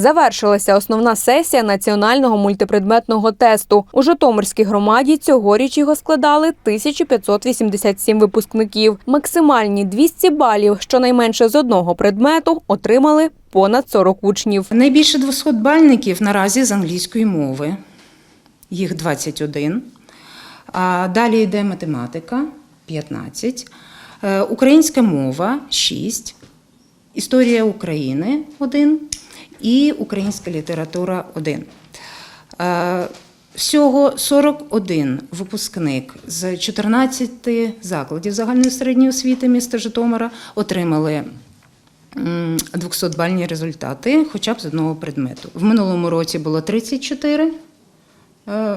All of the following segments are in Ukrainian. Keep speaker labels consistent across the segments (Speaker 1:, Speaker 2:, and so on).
Speaker 1: Завершилася основна сесія національного мультипредметного тесту. У Житомирській громаді цьогоріч його складали 1587 випускників. Максимальні 200 балів, щонайменше з одного предмету, отримали понад 40 учнів.
Speaker 2: Найбільше 200 бальників наразі з англійської мови. Їх 21. А далі йде математика 15, е, українська мова 6, історія України 1 і українська література 1. Е, Всього 41 випускник з 14 закладів загальної середньої освіти міста Житомира отримали 200-бальні результати хоча б з одного предмету. В минулому році було 34 е,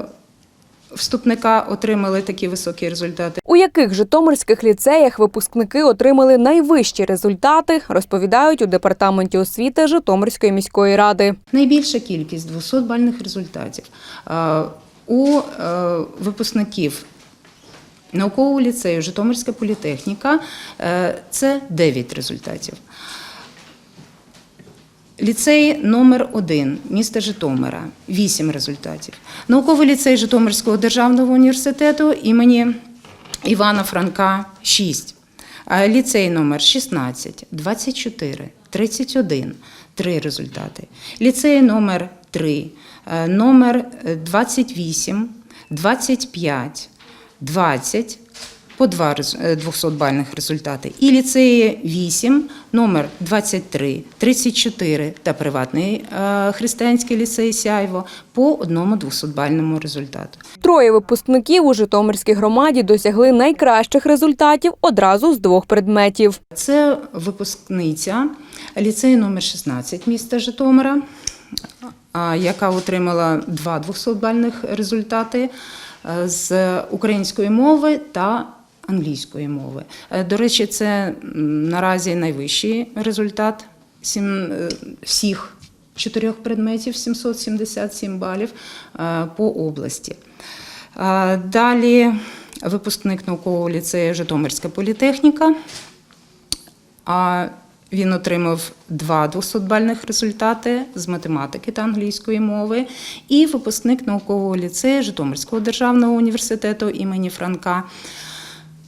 Speaker 2: вступника отримали такі високі результати.
Speaker 1: У яких житомирських ліцеях випускники отримали найвищі результати, розповідають у департаменті освіти Житомирської міської ради.
Speaker 2: Найбільша кількість 200 бальних результатів е, у е, випускників наукового ліцею Житомирська політехніка е, це 9 результатів. Ліцей номер 1 міста Житомира 8 результатів. Науковий ліцей Житомирського державного університету імені Івана Франка 6. Ліцей номер 16, 24, 31, 3 результати. Ліцей номер 3, е, номер е, 28, 25, 20, по два 200-бальних результати. І ліцеї 8, номер 23, 34 та приватний е, християнський ліцей Сяйво по одному 200-бальному результату.
Speaker 1: Троє випускників у Житомирській громаді досягли найкращих результатів одразу з двох предметів.
Speaker 2: Це випускниця ліцею номер 16 міста Житомира, яка отримала два 200-бальних результати е, з української мови та англійської мови. Е, До речі, це наразі найвищий результат е, всіх чотирьох предметів 777 балів е, по області. Далі випускник наукового ліцею Житомирська політехніка. Він отримав два 200-бальних результати з математики та англійської мови. І випускник наукового ліцею Житомирського державного університету імені Франка,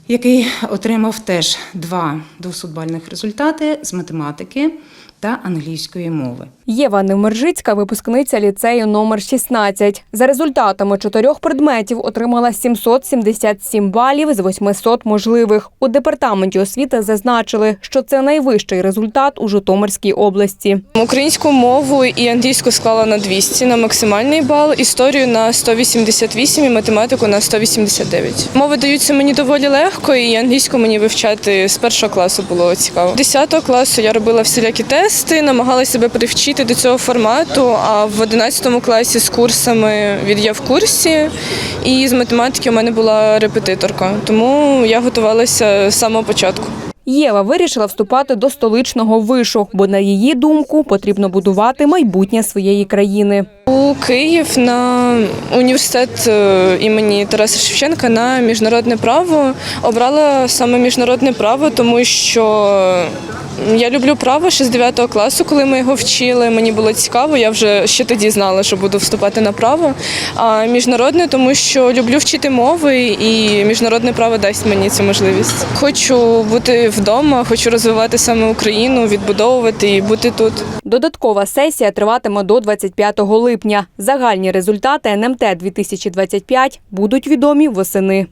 Speaker 2: який отримав теж два 200-бальних результати з математики та англійської мови.
Speaker 1: Єва Невмержицька, випускниця ліцею номер 16. За результатами чотирьох предметів отримала 777 балів з 800 можливих. У департаменті освіти зазначили, що це найвищий результат у Житомирській області.
Speaker 3: Українську мову і англійську склала на 200 на максимальний бал, історію на 188 і математику на 189. Мови даються мені доволі легко, і англійську мені вивчати з першого класу було цікаво. 10 класу я робила всілякі тести, намагалася себе привчити до цього формату. А в 11 класі з курсами від я в курсі, і з математики у мене була репетиторка. Тому я готувалася з самого початку.
Speaker 1: Єва вирішила вступати до столичного вишу, бо на її думку потрібно будувати майбутнє своєї країни.
Speaker 3: У Київ на університет е, імені Тараса Шевченка на міжнародне право обрала саме міжнародне право, тому що я люблю право ще з 9 класу, коли ми його вчили. Мені було цікаво. Я вже ще тоді знала, що буду вступати на право. А міжнародне, тому що люблю вчити мови, і міжнародне право дасть мені цю можливість. Хочу бути вдома, хочу розвивати саме Україну, відбудовувати і бути тут.
Speaker 1: Додаткова сесія триватиме до 25 липня. Загальні результати НМТ 2025 будуть відомі восени.